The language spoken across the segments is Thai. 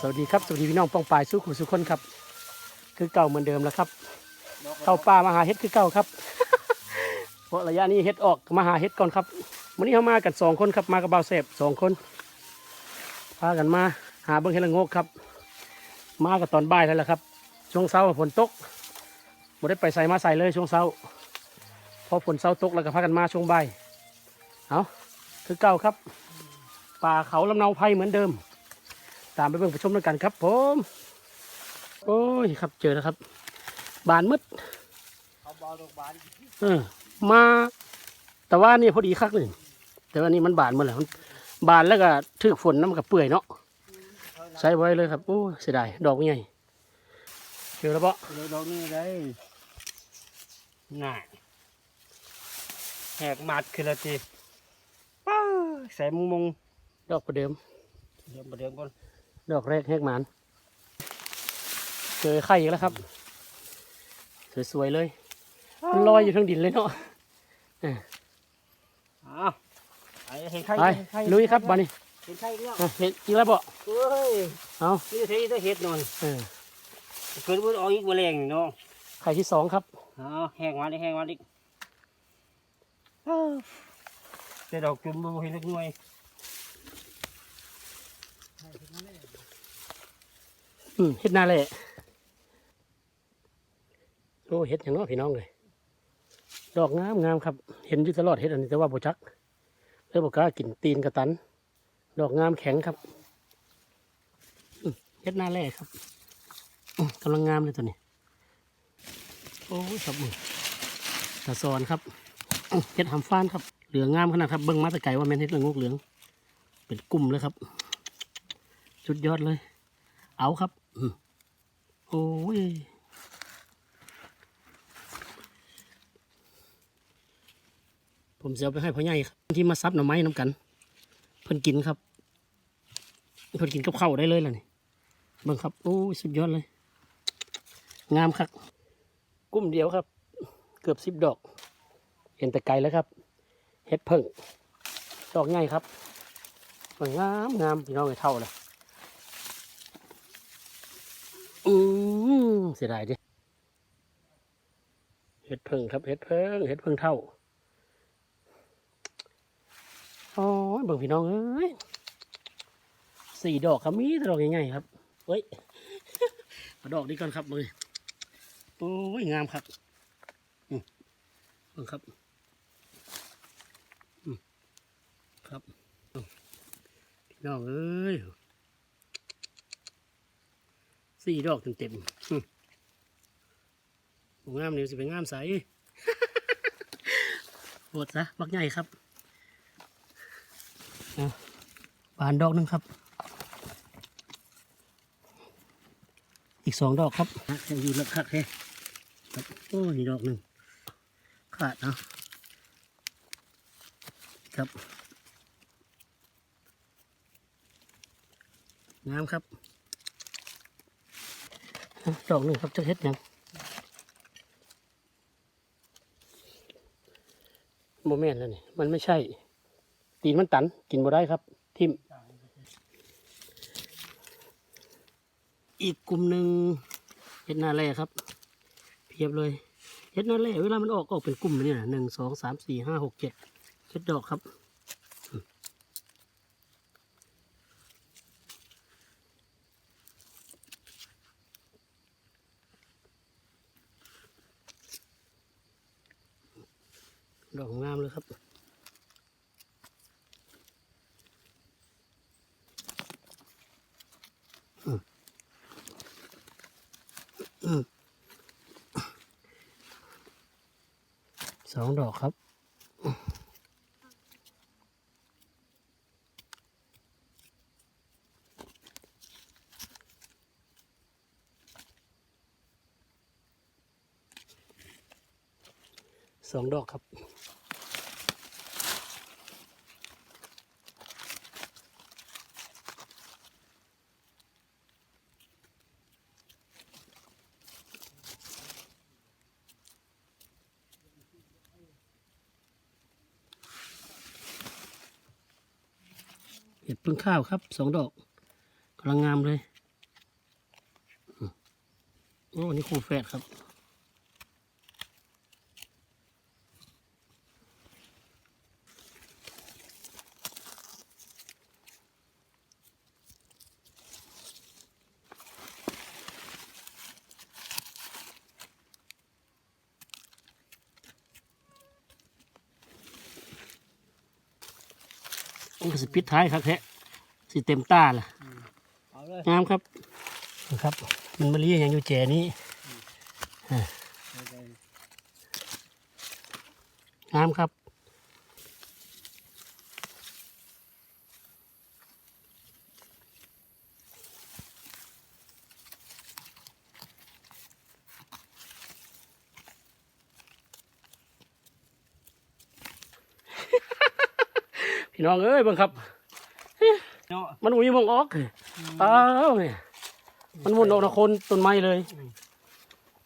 สวัสดีครับสวัสดีพี่น้องป้องปลายสู้ขู่สุขคนครับ คือเก่าเหมือนเดิมแล้วครับ เข้าป่ามาหาเห็ดคือเก่าครับ เพราะระยะนี้เห็ดออกมาหาเห็ดก่อนครับวันนี้เขามากันสองคนครับมากับเบาเสพสองคนพากันมาหาเบิ้งเห็ดละโงกครับ มากันตอนบ่ายแล้วละครับ ช่วงเช้าฝนตกบ่ได้ไปใส่มาใส่เลยช่วงเช้าพอฝนเช้าตกแล้วก็พากันมาช่วงบ่ายเอาคือเก่าครับ ป่าเขาลำเนาไพรเหมือนเดิม ตามไปเบิ่งไปชมด้วยกันครับผมโอ้ยครับเจอแล้วครับ บานมืดเขาบอลดอกบานเออมา แต่ว่านี่พอดีคักเลยแต่ว่านี่มันบานหมดแล้วมันบานแล้วก็ถึกฝนน้ำกับเปื่อยเนาะใช้ไว้เลยครับโอ้ยเสียดายดอกใหญ่เจอแล้วปะเลยดอกนี้ได้ง่ายแหกหมัดขึ้นละทีป้าใส่มุงมงดอกประเดิมเดี๋ยวมาเดิมก่อน ดอกแรกแหกหมานเจอไข่อีกแล้วครับ สวยๆเลยมันลอยอยู่ทั้งดินเลยเนาะอ้าวไอ้เห็นไข่ไปเห็นไข่ลุยครับบานี่เห็นไข่เนี่ยอะเห็ดอีกแล้วบ่เฮ้ยเอานี่จะเทจะเห็ดหน่อยเออเกิดว่าออกอีกแมลงนี่เนาะไข่ที่สองครับอ้าวแห้งมาดิแห้งมาดิอ้าวแต่ดอกจุ่มบ่เห็นเล็กน้อย อืมเห็ดนาแหละโอ้เห็ดอย่างน้อพี่น้องเลยดอกงามงามครับ เห็นอยู่ตลอดเห็ดอันนี้แต่ว่าบ่จักเลยบอกล้ากินตีนกระตัน ดอกงามแข็งครับเห็ดนาแหละครับกำลังงามเลยตัวนี้ โอ้ยครับมือตาซอนครับเห็ดหำฟ้านครับ เหลืองงามขนาดครับเบิ้งมาตะไก่ว่าแม่นเห็ดละงกเหลือง เป็นกลุ่มเลยครับสุดยอดเลย เอาครับ โอ้ยผมจะเอาไปให้พ่อใหญ่ครับที่มาซับหน่อไม้น้ำกัน เพิ่นกินครับ เพิ่นกินกับข้าวได้เลยล่ะนี่บิ่งครับ โอ้ยสุดยอดเลย งามครับ กุ้มเดียวครับ เกือบสิบดอก เห็นแต่ไกลแล้วครับ เฮ็ดเพิ่ง ดอกใหญ่ครับงามงามพี่น้องไอ้เท่าเลย อืมเสียดายดิเห็ดเพิ่งครับเห็ดเพิ่งเห็ดเพิ่งเท่าโอ้ยเบิ่งพี่น้องเอ้ยสี่ดอกครับนี่ดอกใหญ่ๆครับเฮ้ยเอาดอกนี้ก่อนครับมือโอ้ยงามครับอืมเบิ่งครับอืมครับพี่น้องเอ้ย สี่ดอกเต็มๆอืมงามนี่สิเป็นงามใสโหดซะบักใหญ่ครับอะบานดอกหนึงครับ อีกสองดอกครับนะยังอยู่ลักคักแค่ครับโอ้นี่ดอกหนึ่งขาดเนาะครับงามครับ ดอกหนึ่งครับจะเฮ็ดยังโมเมนต์แล้วนี่มันไม่ใช่ ตีนมันตัน กินบ่ได้ครับ ทิมอีกกลุ่มหนึ่งเฮ็ดหน้าแร่ครับ เพียบเลยเฮ็ดหน้าแร่เวลามันออกก็ออกเป็นกลุ่มแบบนี่นะหนึ่งสองสามสี่ห้าหกเจ็ดเฮ็ดดอกครับ ดอกงามเลยครับสองดอกครับสองดอกครับ ข้าวครับสองดอกกำลังงามเลยโอ้นนี้คู่แฝดครับ ก็สิปิดท้ายครับแท้ สิเต็มตาล่ะเอาเลยงามครับนะครับ มันมาเรียกอย่างอยู่แจนี้งามครับพี่น้องเอ้ยเบิ่งครับ เนาะมันอุ้ยมองออกอ้าวเนี่ยมันหมุนออกนะคนต้นไม้เลย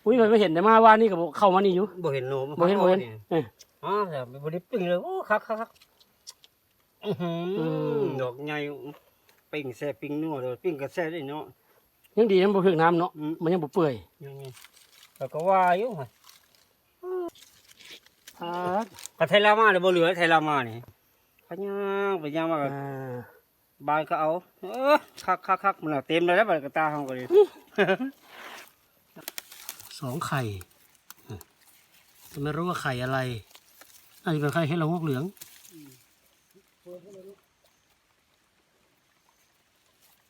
อุ้ยมันไม่เห็นแต่มาว่านี่กับเข้ามานี่อยู่บ่เห็นโนบ่เห็นบ่เห็นเอ้ยอ๋อแต่บ่ได้ปิ้งเลยโอ้คักคักคักอื้อหือมดอกใหญ่ปิ้งแซ่ปิ้งนัวเด้อปิ้งก็แซ่ได้เนาะยังดีมันบ่ถึงน้ำเนาะอืมมันยังบ่เปื่อยยังไงแล้วก็ว่าอยู่ไงอ่าก็ไทยลามาเลยบ่เหลือไทยลามานี่พะย่างไปย่างมาก็อ่า บานก็เอา เออคักคักคักมันเต็มเลยแล้วบัดกระตาเฮาก็เลยสองไข่ไม่รู้ว่าไข่อะไรน่าจะเป็นไข่เห็ดละงอกเหลือง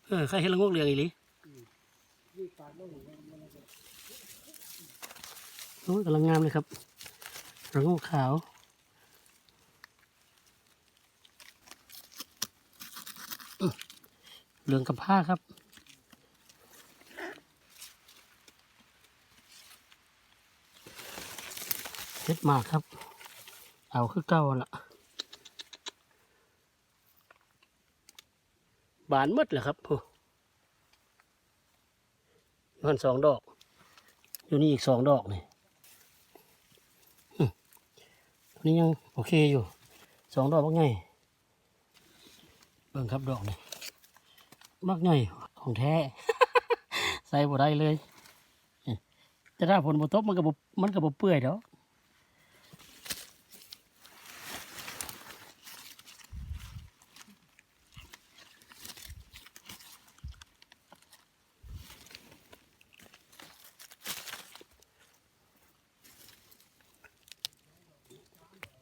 เออไข่เห็ดละงอกเหลืองอีหลีโอ้ยกำลังงามเลยครับระงอกขาว เหลืองกับผ้าครับเฮ็ดมากครับ เอาคือเก่าละบานมดเลยครับโอ้มันสองดอก อยู่นี่อีกสองดอกนี่หึตัวนี้ยังโอเคอยู่สองดอกมักไงเบิ่งครับดอกนี่ มักไงของแท้ ใส่บ่ได้เลยนี่แต่ถ้าผลบ่ตกมันก็บ่มันก็บ่เปื่อยดอก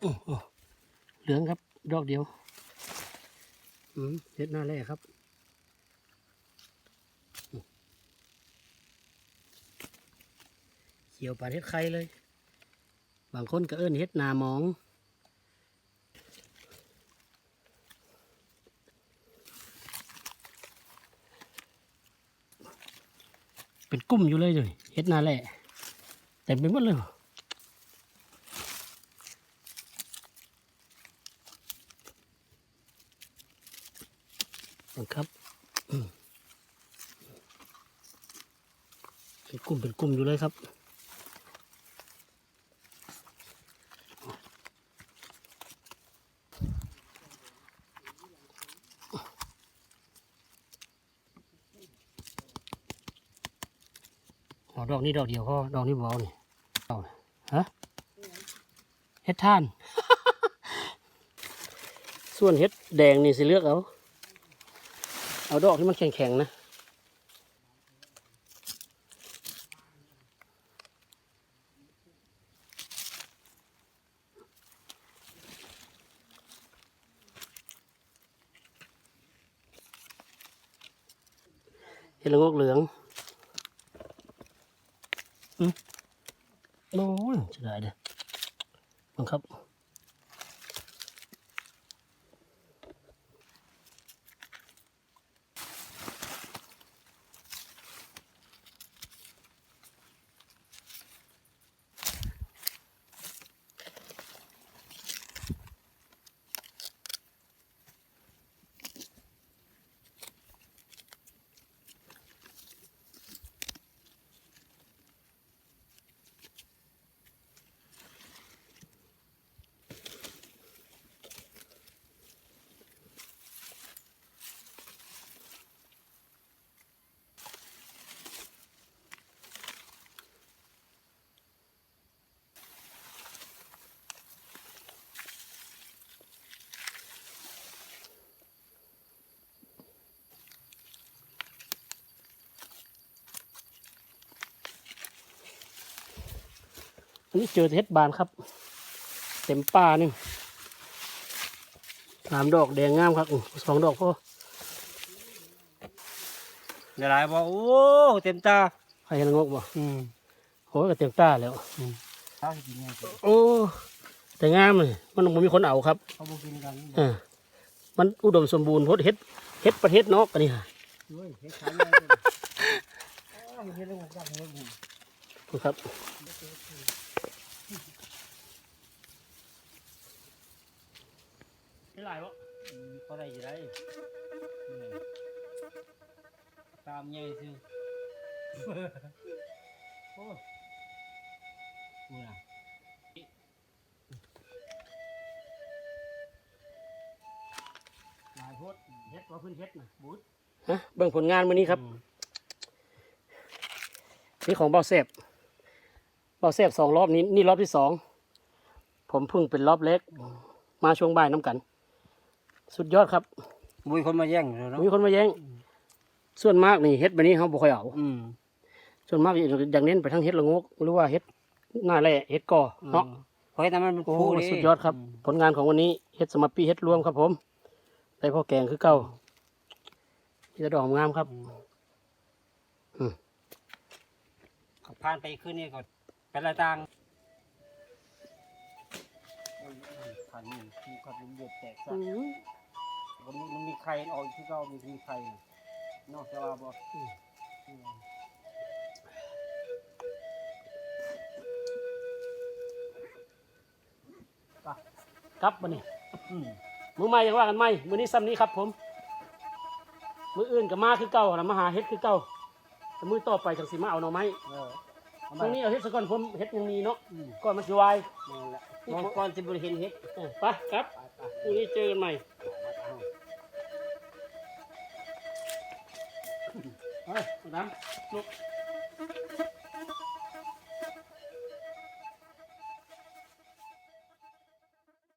โอ้เหลืองครับ ดอกเดียว อืมเฮ็ดหน้าแรกครับอืม เขียวปาเฮ็ดไข่เลย บางคนก็เอิ้นเฮ็ดนามอง เป็นกุ้มอยู่เลยเลยเฮ็ดนาแหละเต็มไปหมดเลยนะครับเป็นกลุ่มเป็นกลุ่มอยู่เลยครับ อดอกนี้ดอกเดียวพอดอกนี้บเอานี่เอาฮะเฮ็ดท่าน ส่วนเฮ็ดแดงนี่สิเลือกเอา เอาดอกที่มันแข็งๆนะเห็ดละโงกเหลือง โอ้ยจะได้เด้อบังครับ อันนี้เจอเฮ็ดบานครับ เต็มป่านี่สามดอกแดงงามครับอื้อสองดอกพอเดี๋ยวหลายบอกโอ้เต็มตาใครเห็นงกบ่อืมโอ้ยก็เต็มตาแล้วเขากินไงโอ้แต่งามเลยมันบ่มีคนเอาครับเขาบอกกินกันเออมันอุดมสมบูรณ์เพราะเฮ็ดเฮ็ดประเทศนอกกันนี่ฮะด้วยเฮ็ดขายไงเลยอ้าวเฮ็ดเรื่องของการเฮ็ดบุญ ครับ ไม่หลายวะอืมเขาได้อยี่ไรนี่ตามใหญ่สิโอ้กูน่ะหลายโพดเฮ็ดว่าเพื้นเฮ็ดนะบูดฮะเบิ่งผลงานมื้อนี้ครับอืมนี่ของเบาแซบเบาแซบสองรอบนี้นี่รอบที่สองผมเพิ่งเป็นรอบเล็ก มาช่วงบ่ายน้ำกัน สุดยอดครับบุยคนมาแย่งเลยเนาะมีคนมาแย้งส่วนมากนี่เฮ็ดแบบนี้เขาบ่ค่อยเอาอืมส่วนมากอย่างเน้นไปทั้งเฮ็ดละงกหรือว่าเฮ็ดหน้าแร่เฮ็ดกอเนาะเพราะให้น้ำมันโอ้พูดิสุดยอดครับ ผลงานของวันนี้เฮ็ดสมัปปีเฮ็ดรวมครับ ผมได้พ่อแกงคือเก่าที่จะดอกงามครับเขาผ่านไปขึ้นนี่ก็เป็นอะไรต่างผ่านนี่มีความเดือดแตกซะ วันนี้มันมีใครออกที่เรามีมีใครนอกจากว่าบอกครับวันนี้มือใหม่ยังว่ากันไหมมือนี้ซ้ำนี้ครับผม มืออื่นก็มาคือเก่านะมาหาเฮ็ดคือเก่าแต่มือต่อไปจังสิมาเอาหน่อไม้เออตรงนี้เอาเฮ็ดซะก่อนผมเฮ็ดยังมีเนาะอืมก่อนมันสิวายนั่นแหละมองก่อนสิบริเห็นเฮ็ดเออไปครับไปไปพรุ่งนี้เจอกันใหม่ เฮ้ยน้ำลุก